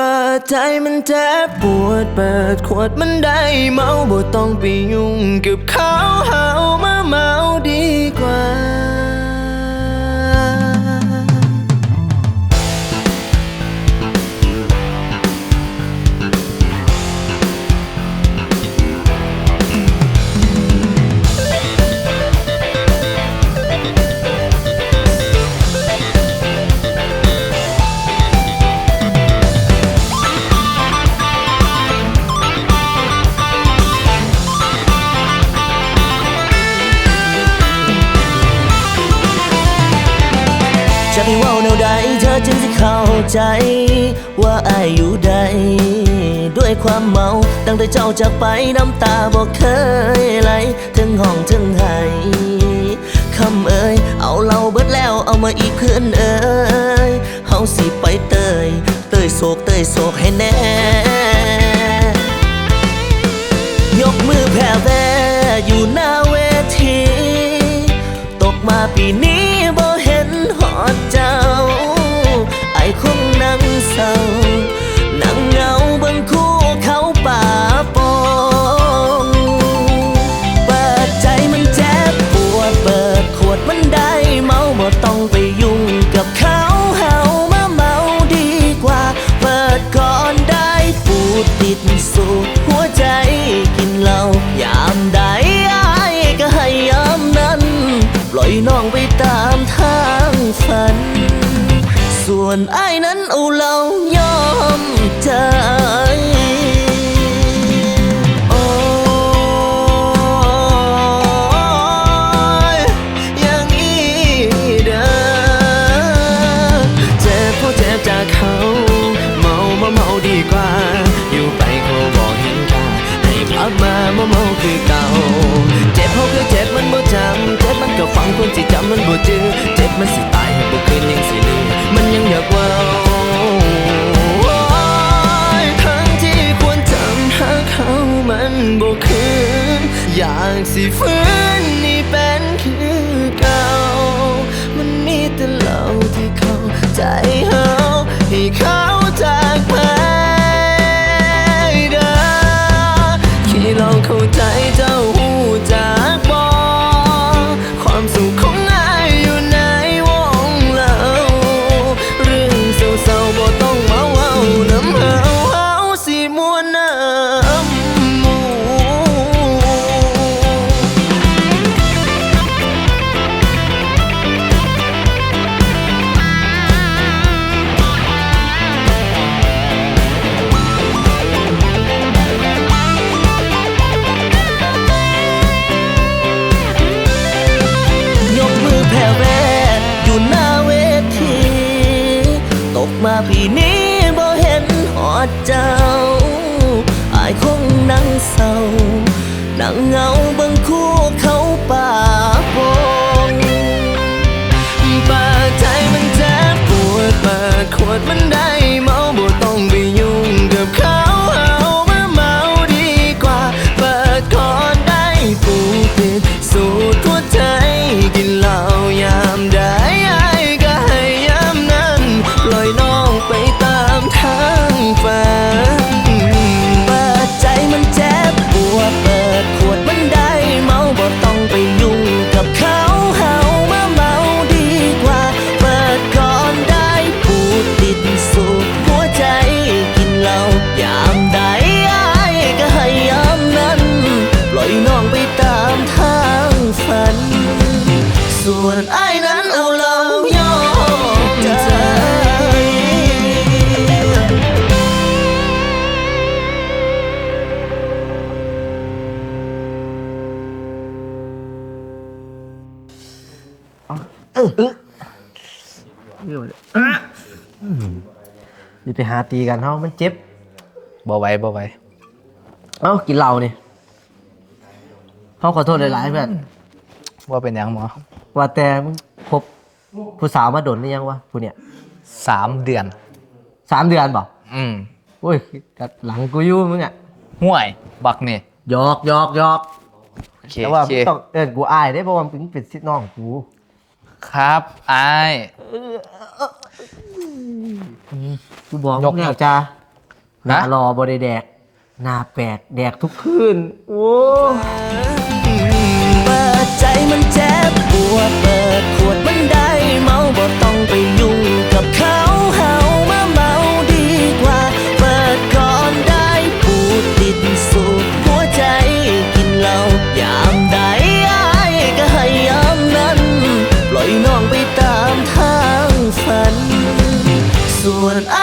ปิดใจมันแทบปวด เปิดขวดมันได้เมาบ่ต้องไปยุ่งกับเขาเฮามาเมาดีกว่า จะให้ว่าแนวใดเธอจึงจะเข้าใจ ว่าอายอยู่ใด ด้วยความเมาตั้งแต่เจ้าจากไปน้ำตาบอกเคยไหลถึงห้องถึงไห้คำเอ่ยเอาเราเบิดแล้วเอามาอีกเพื่อนเอ่ยเฮาสิไปเตย เตยโศกเตยโศกให้แน่ ยกมือแผ่แว่อยู่หน้าเวที ตกมาปีนี้ ไอ้คง วนไอ้ายนั้นอาเรายอมใจโอ้ยย่างนี้เด้อเจ็บเพราะเจ็บจากเขาเมาเมาเมาดีกว่า อยู่ไปเขาบอกเห็นค่าให้กลับมาเมาเมาคือเก่า เจ็บเพราะคือเจ็บมันบ่จำเจ็บมันก็ฟังคนสิจำมันบ่จือเจ็บมันสิตา อย ปีนี้บ่เห็นหอดเจ้าอายคงนั่งเศร้านั่งเหงาเบิ่งายนั้นเอาเรายอมใจนี่ไปหาตีกันเฮามันเจ็บบ่ไหวบ่ไหวเอ้ากินเหล้านี่เฮาขอโทษหลายๆเพื่อนว่าเป็นหยังหมอ ว่าแต่มึงคบผู้สาวมาโดนหรือยังวะผู้เนี่ยสามเดือน สามเดือนบ่อืมโอ้ยกัดหลังกูอยู่มึงอะห่วย บักนี่หยอกหยอกหยอกโอเคแต่ว่าโอเคมึงต้องเอิ้นกูอายได้เพราะว่ามึงเป็นสิทธิ์น้องกูครับอาย กูบอกยกมึงแล้วจ้าหน้าฮะรอบได้แดกหน้าแปดแดกทุกคืนโอ้ เปิดใจมันเจ็ วเปิดขวดมันได้เมาบ่ต้องไปยุ่งกับเขาเฮามาเมาดีกว่า เปิดก่อนได้พูดติดสูบหัวใจกินเหล้ายามใดอายก็ให้ยามนั้น ปล่อยน้องไปตามทางฝัน ส่วนไอ